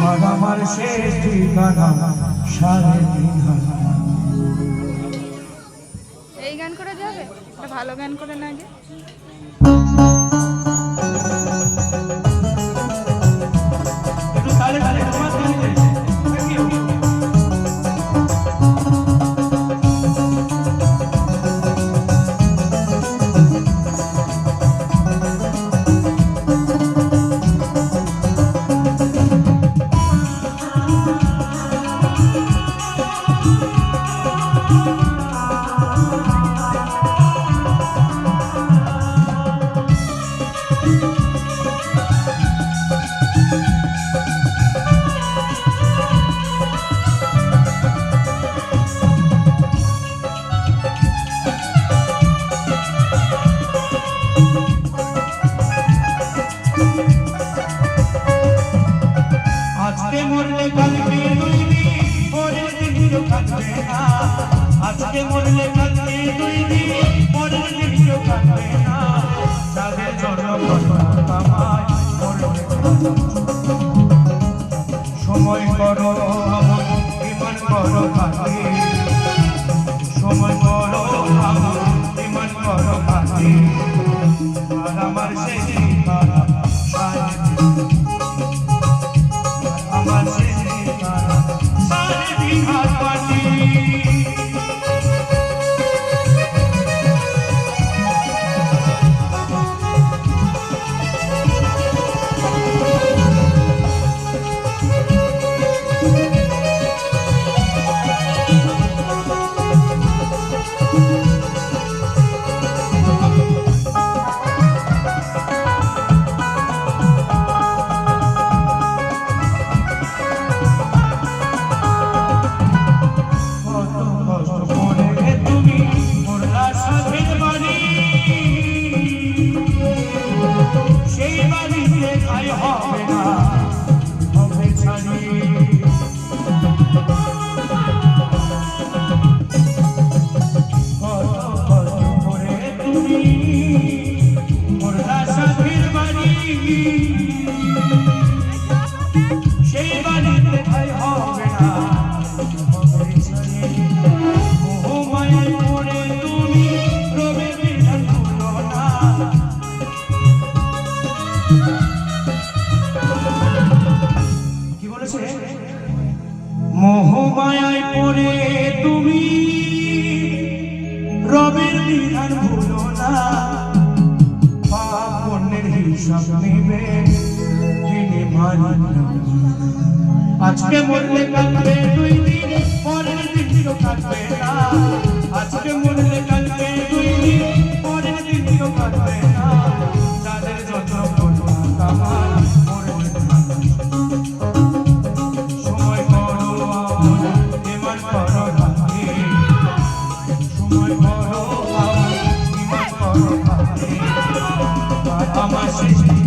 তোমার আমার শেষ ঠিকানা, সাড়ে তিন এই গান করে যাবে ভালো গান করে না আগে কাঁদবে না আজকে মরলে কালকে দুই দিন, পরের কেউ কাঁদবে না। কথা সময় করো আমন ইমান করো সময় করো আমন ইমান করো আর আমার সেই আমার সেই বাড়িতে না হবে পড়ে তুমি রবের বিধান আজকে মরলে কালকে দুই দিন, পরের দিন কেউ কাটবে না। আজকে মরলে কালকে দুই দিন, পরের দিন কেউ কাটবে না। যাদের যত কামাল সময় করো এমন করো সময় করো আমার সৃষ্টি